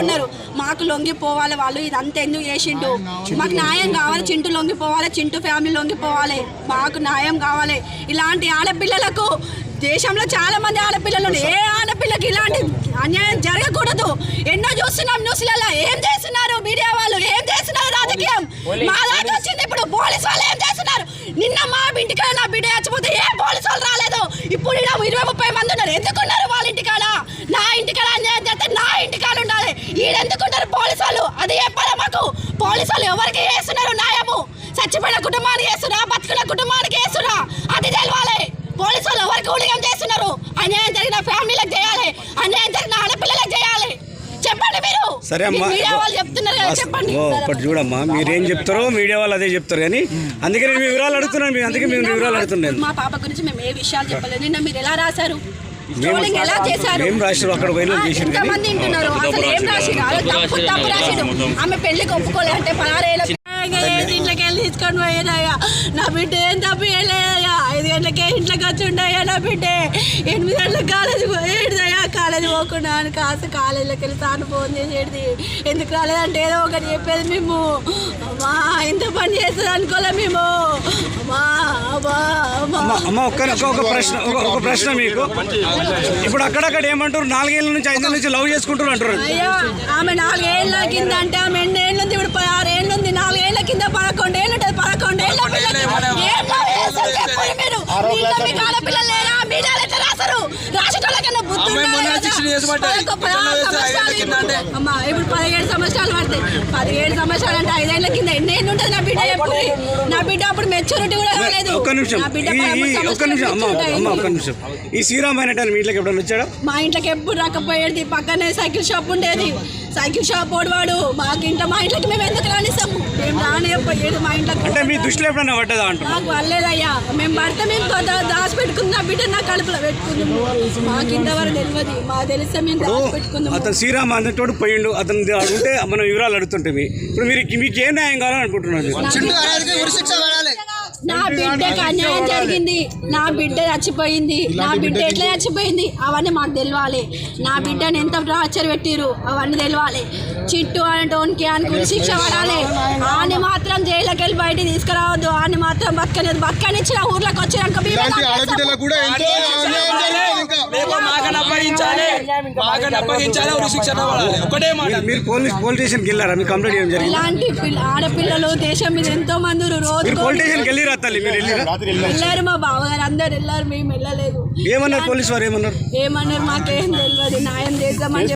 ఉన్నారు. మాకు లొంగిపోవాలి వాళ్ళు ఇదంతా ఎందుకు చేసిండు మాకు న్యాయం కావాలి. చింటూ లొంగిపోవాలి చింటూ ఫ్యామిలీ లొంగిపోవాలి. మాకు న్యాయం కావాలి. ఇలాంటి ఆడపిల్లలకు దేశంలో చాలా మంది ఆడపిల్లలు. ఏ ఆడపిల్లకి ఇలాంటి అన్యాయం జరగకూడదు. ఎన్నో చూస్తున్నాం న్యూస్లలో ఏం చేస్తున్నారు మీడియా వాళ్ళు? ఏం చేస్తున్నారు రాజకీయం? మా దాకా వచ్చింది ఇప్పుడు పోలీస్ వాళ్ళు ఏం చేస్తున్నారు? నిన్న మా ఇంటికాడ నా బిడ్డ చచ్చిపోతే ఏ పోలీస్ వాళ్ళు రాలేదు? ఇప్పుడు ఇరవై ముప్పై మంది ఉన్నారు. ఎందుకున్నారు చచ్చిపోయిన కుటుంబానికి వేస్తున్నా బతుకున్న కుటుంబానికి వేస్తున్నా. అది తెలవాలి. పోలీసు వాళ్ళు ఎవరికి ఊడిగం చేస్తున్నారు? అన్యాయం జరిగిన ఫ్యామిలీలకు చేయాలి. అన్యాయం జరిగిన ఆడపిల్లలకు చేయాలి. చెప్పండి మీరు. సరే అమ్మా మీ మీడియా వాళ్ళు చెప్తున్నారు కదా చెప్పండి. ఒకటి చూడమ్మా మీరేం చెప్తారో మీడియా వాళ్ళు అదే చెప్తారు కానీ అందుకే నేను మీ వివరాలు అడుగుతున్నాను మీ అందుకే మేము వివరాలు అడుగుతున్నాను మా పాప గురించి మేము ఏ విషయాలు చెప్పలేదు. నిన్న మీరు ఎలా రాశారు? ఎలా చేశారు? ఏం రాశారు అక్కడ పోయిన ఆ, చేసిండు కానీ. ఎంతమంది వింటున్నారు? అసలు ఏం రాసిరు అలా తప్పు తప్పు రాసిరు ఆమె పెళ్ళికి ఒప్పుకోలే అంటే పదహారేళ్ళ ఇంట్లోకి వెళ్ళి తీసుకొని పోయేదయ్యా నా బిడ్డ ఏం తప్పు ఐదు గంటలకే ఇంట్లోకి వచ్చి ఉండయ్యా నా బిడ్డ. ఎనిమిది గంటలకు కాలేజీ పోయేదయ్యా కాలేజీ పోకుండా అని కాస్త కాలేజీలోకి వెళ్తే తాను ఫోన్ చేసేది. ఎందుకు రాలేదంటే ఏదో ఒకటి చెప్పేది మేము. అమ్మా ఇంత పని చేస్తుంది అనుకోలే మేము. అమ్మా ఒక్క ఒక ప్రశ్న ఒక ప్రశ్న మీకు. ఇప్పుడు అక్కడక్కడ ఏమంటారు? నాలుగేళ్ళ నుంచి ఐదేళ్ళ నుంచి లవ్ చేసుకుంటారు అంటారు అయ్యా ఆమె నాలుగేళ్ళ కింద అంటే ఆమె ఎన్ని ఏళ్ళు ఉంది? ఇప్పుడు ఏళ్ళు ఉంది. నాలుగేళ్ళ కింద పదకొండు ఏళ్ళు ఉంటుంది పదకొండు ఏళ్ళ పిల్లకి ఏం లవ్ చేస్తారు చెప్పండి మీరు మీలో మీకు ఆడపిల్లలు లేరా మీడియాలో ఎట్లా రాస్తారు రాసేటోళ్ళకన్నా బుద్ధి అమ్మాయి మొన్న ఉండాలి కదా. శిక్షణ చేసి పడ్డది. పదకొ- పదహారు ఎట్లా చేస్తే సంవత్సరాలు ఐదేళ్ళ కింద అంటే? అమ్మా ఇప్పుడు పదిహేడు సంవత్సరాలు పడతాయి పదిహేడు సంవత్సరాలు అంటే ఐదేళ్ళ కింద ఎన్ని ఏళ్ళు ఉంటుంది నా బిడ్డ ఎప్పుడు? నా బిడ్డ అప్పుడు మెచ్యూరిటీ కూడా రాలేదు. ఒక్క నిమిషం. ఒక్క నిమిషం. అమ్మ maturity అమ్మ ఒక్క. నిమిషం. ఈ శ్రీరామ్ అనేటాన్ని మీ ఇంట్లోకి ఎప్పుడైనా వచ్చాడా? మా ఇంట్లోకి ఎప్పుడు రాకపోయేది పక్కనే సైకిల్ షాప్ ఉండేది. సైకిల్ షాప్ ఓడివాడు మాకు ఇంట్లో మా ఇంట్లోకి మేము ఎందుకు రానిస్తాము మేము రానియపోయేది మా ఇంట్లోకి అంటే మీ దృష్టిలో ఎప్పుడైనా పడ్డదా అంటున్నారు మాకు వల్లేదయ్యా మేము భర్త మేము దాచి పెట్టుకున్న బిడ్డ నా కడుపులో పెట్టుకున్నాము మాకు ఇంతవరకు తెలియదు. మాకు తెలిస్తే మేము దాచి పెట్టుకున్నాము అతను శ్రీరామ్ అనేటోడు పోయిండు. అతను అడిగితే మనం వివరాలు అడుగుతుంటే ఇప్పుడు మీరు మీకు ఏం న్యాయం కావాలని అనుకుంటున్నారు నా బిడ్డకి అన్యాయం జరిగింది. నా బిడ్డ చచ్చిపోయింది. నా బిడ్డ ఎట్లా చచ్చిపోయింది? అవన్నీ మాకు తెలియాలి నా బిడ్డని ఎంత టార్చర్ పెట్టిరు అవన్నీ తెలియాలి చిట్టు అనేటోనికి అని శిక్ష పడాలి. ఆని మాత్రం జైలుకి వెళ్ళి బయట తీసుకురావద్దు. ఆని మాత్రం బతకలేదు బతకనిచ్చిన ఊర్లోకి వచ్చినాక మేమే మాకని అప్పగించాలి మాకని అప్పగించాలి ఉరి శిక్షణ పడాలి. ఒకటే మాట. మీరు- మీరు పోలీస్ పోలీస్ స్టేషన్కి వెళ్ళారా? మీకు కంప్లైంట్ చేయడం జరిగింది? ఇలాంటి పిల్ల- ఆడపిల్లలు దేశం మీద ఎంతో మంది. రోజు మీరు పోలీస్ స్టేషన్కి వెళ్ళిరా తల్లి? మీరు వెళ్ళిరా? వెళ్ళారు. మా బావగారు. అందరు వెళ్ళారు. మేము వెళ్ళలేదు. ఏమన్నారు పోలీస్ వారు? ఏమన్నారు? ఏమన్నారు మాకేం తెలియదు. న్యాయం చేద్దామని